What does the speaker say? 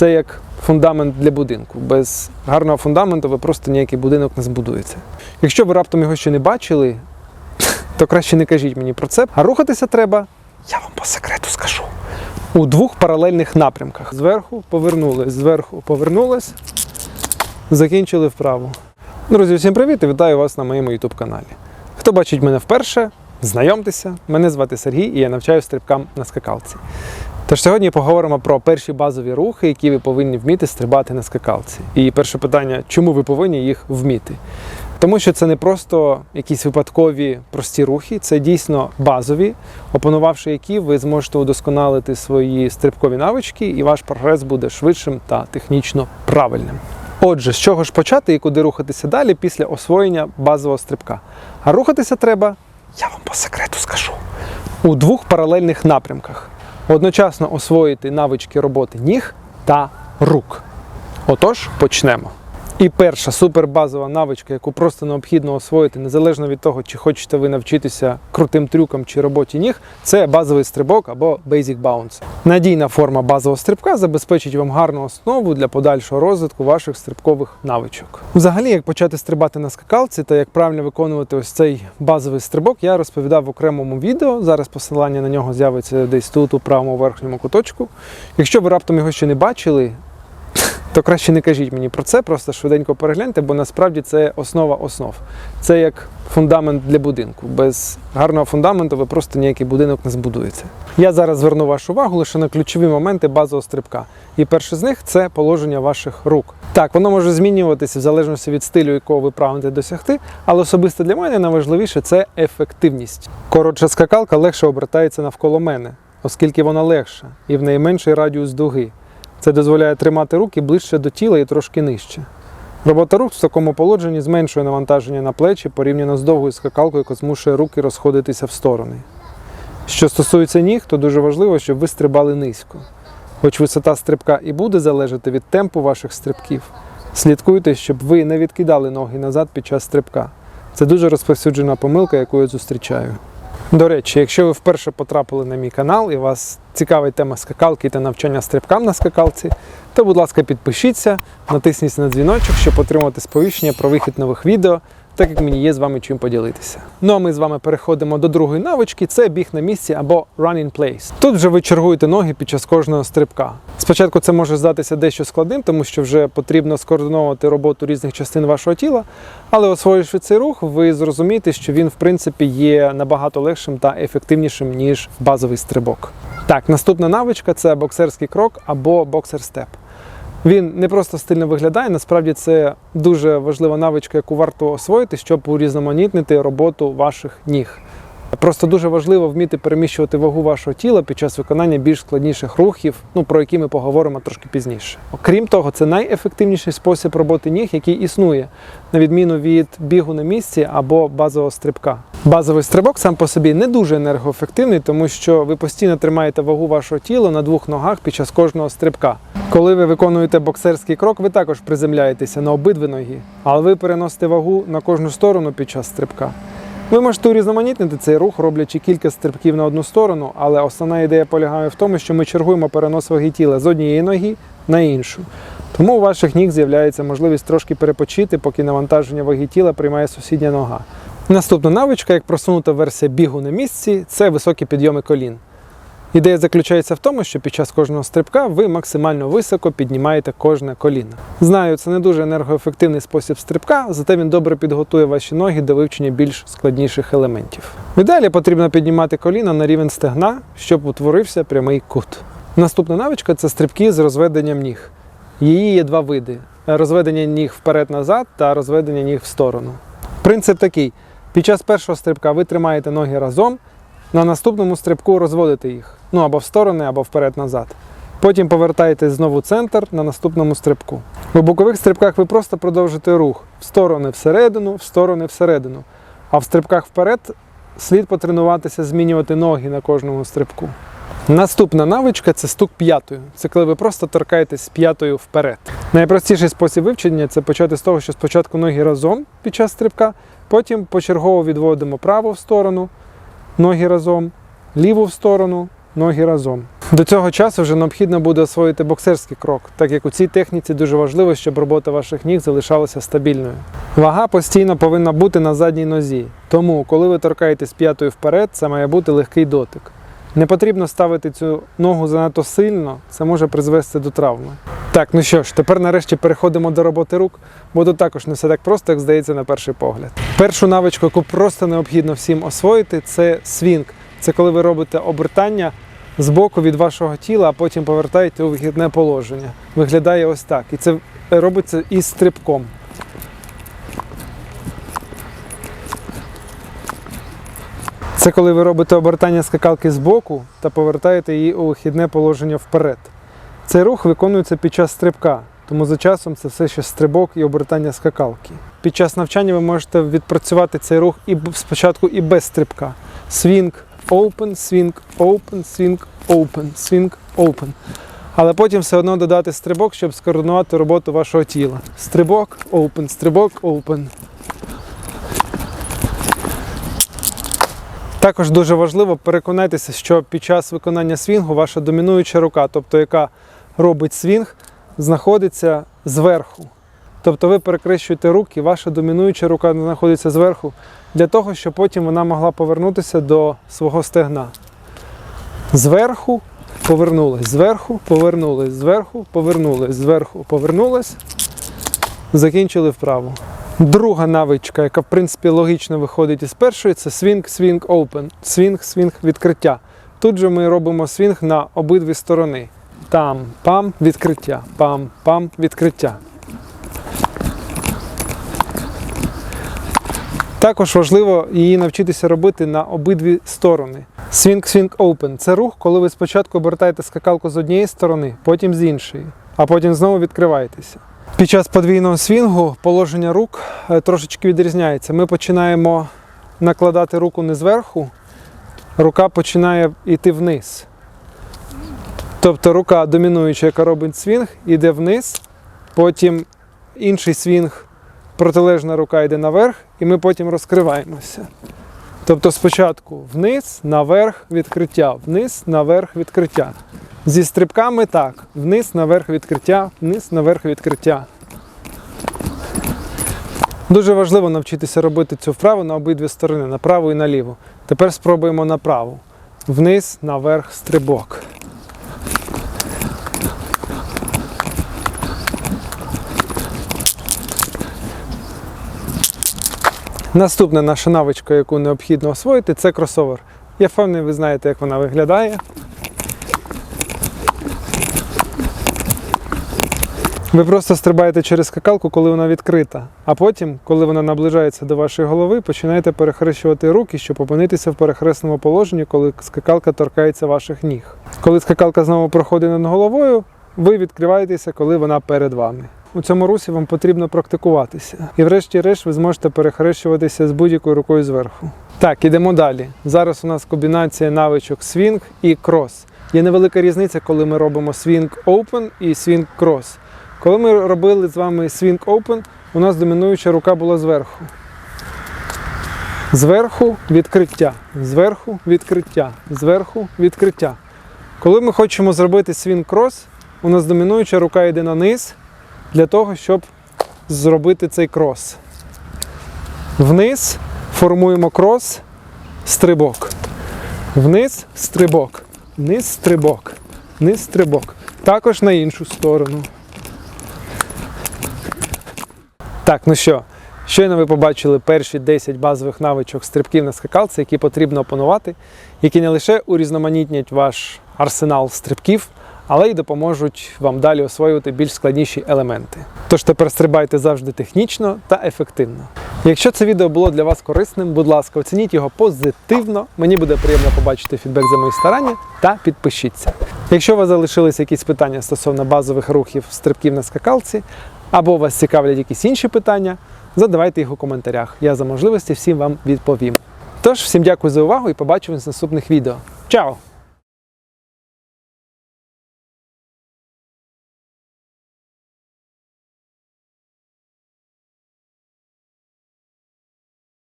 це як фундамент для будинку. Без гарного фундаменту ви просто ніякий будинок не збудуєте. Якщо ви раптом його ще не бачили, то краще не кажіть мені про це. А рухатися треба, я вам по секрету скажу. У двох паралельних напрямках. Зверху повернулись, зверху повернулись, закінчили вправо. Друзі, всім привіт і вітаю вас на моєму YouTube каналі. Хто бачить мене вперше, знайомтеся. Мене звати Сергій і я навчаю стрибкам на скакалці. Тож сьогодні поговоримо про перші базові рухи, які ви повинні вміти стрибати на скакалці. І перше питання, чому ви повинні їх вміти? Тому що це не просто якісь випадкові прості рухи, це дійсно базові, опанувавши які ви зможете удосконалити свої стрибкові навички, і ваш прогрес буде швидшим та технічно правильним. Отже, з чого ж почати і куди рухатися далі після освоєння базового стрибка? А рухатися треба, я вам по секрету скажу, у двох паралельних напрямках. Одночасно освоїти навички роботи ніг та рук. Отож, почнемо. І перша супербазова навичка, яку просто необхідно освоїти, незалежно від того, чи хочете ви навчитися крутим трюкам чи роботі ніг, це базовий стрибок або Basic Bounce. Надійна форма базового стрибка забезпечить вам гарну основу для подальшого розвитку ваших стрибкових навичок. Взагалі, як почати стрибати на скакалці та як правильно виконувати ось цей базовий стрибок, я розповідав в окремому відео. Зараз посилання на нього з'явиться десь тут, у правому верхньому куточку. Якщо ви раптом його ще не бачили, то краще не кажіть мені про це, просто швиденько перегляньте, бо насправді це основа основ. Це як фундамент для будинку. Без гарного фундаменту ви просто ніякий будинок не збудуєте. Я зараз зверну вашу увагу лише на ключові моменти базового стрибка. І перше з них це положення ваших рук. Так, воно може змінюватися в залежності від стилю, якого ви прагнете досягти, але особисто для мене найважливіше це ефективність. Коротша скакалка легше обертається навколо мене, оскільки вона легша і в неї радіус дуги. Це дозволяє тримати руки ближче до тіла і трошки нижче. Робота рук в такому положенні зменшує навантаження на плечі порівняно з довгою скакалкою, яка змушує руки розходитися в сторони. Що стосується ніг, то дуже важливо, щоб ви стрибали низько. Хоч висота стрибка і буде залежати від темпу ваших стрибків, слідкуйте, щоб ви не відкидали ноги назад під час стрибка. Це дуже розповсюджена помилка, яку я зустрічаю. До речі, якщо ви вперше потрапили на мій канал і вас цікавить тема скакалки та навчання стрибкам на скакалці, то, будь ласка, підпишіться, натисніть на дзвіночок, щоб отримати сповіщення про вихід нових відео, так як мені є з вами чим поділитися. Ну а ми з вами переходимо до другої навички: це біг на місці або run in place. Тут вже ви чергуєте ноги під час кожного стрибка. Спочатку це може здатися дещо складним, тому що вже потрібно скоординувати роботу різних частин вашого тіла, але освоївши цей рух, ви зрозумієте, що він в принципі є набагато легшим та ефективнішим ніж базовий стрибок. Так, наступна навичка це боксерський крок або боксер-степ. Він не просто стильно виглядає, насправді це дуже важлива навичка, яку варто освоїти, щоб урізноманітнити роботу ваших ніг. Просто дуже важливо вміти переміщувати вагу вашого тіла під час виконання більш складніших рухів, ну про які ми поговоримо трошки пізніше. Окрім того, це найефективніший спосіб роботи ніг, який існує, на відміну від бігу на місці або базового стрибка. Базовий стрибок сам по собі не дуже енергоефективний, тому що ви постійно тримаєте вагу вашого тіла на двох ногах під час кожного стрибка. Коли ви виконуєте боксерський крок, ви також приземляєтеся на обидві ноги, але ви переносите вагу на кожну сторону під час стрибка. Ви можете урізноманітнити цей рух, роблячи кілька стрибків на одну сторону, але основна ідея полягає в тому, що ми чергуємо перенос ваги тіла з однієї ноги на іншу. Тому у ваших ніг з'являється можливість трошки перепочити, поки навантаження ваги тіла приймає сусідня нога. Наступна навичка, як просунута версія бігу на місці, це високі підйоми колін. Ідея заключається в тому, що під час кожного стрибка ви максимально високо піднімаєте кожне коліно. Знаю, це не дуже енергоефективний спосіб стрибка, зате він добре підготує ваші ноги до вивчення більш складніших елементів. В ідеалі потрібно піднімати коліна на рівень стегна, щоб утворився прямий кут. Наступна навичка це стрибки з розведенням ніг. Її є два види: розведення ніг вперед-назад та розведення ніг в сторону. Принцип такий: під час першого стрибка ви тримаєте ноги разом, на наступному стрибку розводите їх, ну або в сторони, або вперед-назад. Потім повертаєтесь знову в центр на наступному стрибку. У бокових стрибках ви просто продовжите рух в сторони всередину, в сторони всередину. А в стрибках вперед слід потренуватися змінювати ноги на кожному стрибку. Наступна навичка це стук п'ятою. Це коли ви просто торкаєтесь п'ятою вперед. Найпростіший спосіб вивчення це почати з того, що спочатку ноги разом під час стрибка, потім почергово відводимо праву в сторону, ноги разом, ліву в сторону, ноги разом. До цього часу вже необхідно буде освоїти боксерський крок, так як у цій техніці дуже важливо, щоб робота ваших ніг залишалася стабільною. Вага постійно повинна бути на задній нозі, тому, коли ви торкаєтесь п'ятою вперед, це має бути легкий дотик. Не потрібно ставити цю ногу занадто сильно, це може призвести до травми. Так, ну що ж, тепер нарешті переходимо до роботи рук, бо тут також не все так просто, як здається на перший погляд. Першу навичку, яку просто необхідно всім освоїти, це свінг. Це коли ви робите обертання з боку від вашого тіла, а потім повертаєте у вихідне положення. Виглядає ось так. І це робиться із стрибком. Це коли ви робите обертання скакалки з боку та повертаєте її у вихідне положення вперед. Цей рух виконується під час стрибка, тому за часом це все ще стрибок і обертання скакалки. Під час навчання ви можете відпрацювати цей рух і спочатку і без стрибка. Свінг, open, свінг, open, свінг, open, свінг, open. Але потім все одно додати стрибок, щоб скоординувати роботу вашого тіла. Стрибок, open, стрибок, open. Також дуже важливо переконайтеся, що під час виконання свінгу ваша домінуюча рука, тобто яка робить свінг, знаходиться зверху. Тобто ви перекрещуєте руки, ваша домінуюча рука знаходиться зверху, для того, щоб потім вона могла повернутися до свого стегна. Зверху повернулась, зверху повернулась, зверху повернулась, зверху повернулась, закінчили вправу. Друга навичка, яка в принципі логічно виходить із першої, це свінг, свінг, open. Свінг, свінг, відкриття. Тут же ми робимо свінг на обидві сторони. Там, пам, відкриття, пам, пам, відкриття. Також важливо її навчитися робити на обидві сторони. Swing, open – це рух, коли ви спочатку обертаєте скакалку з однієї сторони, потім з іншої, а потім знову відкриваєтеся. Під час подвійного свінгу положення рук е, трошечки відрізняється. Ми починаємо накладати руку не зверху, рука починає йти вниз. Тобто рука домінуюча, яка робить свінг, йде вниз, потім інший свінг, протилежна рука йде наверх, і ми потім розкриваємося. Тобто спочатку вниз, наверх, відкриття, вниз, наверх, відкриття. Зі стрибками так. Вниз, наверх, відкриття, вниз, наверх, відкриття. Дуже важливо навчитися робити цю вправу на обидві сторони, на праву і на ліву. Тепер спробуємо на праву. Вниз, наверх, стрибок. Наступна наша навичка, яку необхідно освоїти, це кросовер. Я впевнений, ви знаєте, як вона виглядає. Ви просто стрибаєте через скакалку, коли вона відкрита, а потім, коли вона наближається до вашої голови, починаєте перехрещувати руки, щоб опинитися в перехресному положенні, коли скакалка торкається ваших ніг. Коли скакалка знову проходить над головою, ви відкриваєтеся, коли вона перед вами. У цьому русі вам потрібно практикуватися. І врешті-решт ви зможете перехрещуватися з будь-якою рукою зверху. Так, ідемо далі. Зараз у нас комбінація навичок свінг і крос. Є невелика різниця, коли ми робимо свінг open і свінг крос. Коли ми робили з вами свінг open, у нас домінуюча рука була зверху. Зверху відкриття, зверху відкриття, зверху відкриття. Коли ми хочемо зробити свінг крос, у нас домінуюча рука йде на низ для того, щоб зробити цей крос. Вниз формуємо крос, стрибок. Вниз стрибок. Вниз стрибок. Вниз стрибок. Також на іншу сторону. Так, ну що, щойно ви побачили перші 10 базових навичок стрибків на скакалці, які потрібно опанувати, які не лише урізноманітнять ваш арсенал стрибків, але й допоможуть вам далі освоювати більш складніші елементи. Тож тепер стрибайте завжди технічно та ефективно. Якщо це відео було для вас корисним, будь ласка, оцініть його позитивно. Мені буде приємно побачити фідбек за мої старання та підпишіться. Якщо у вас залишились якісь питання стосовно базових рухів стрибків на скакалці, або вас цікавлять якісь інші питання, задавайте їх у коментарях. Я за можливості всім вам відповім. Тож, всім дякую за увагу і побачимось в наступних відео. Чао!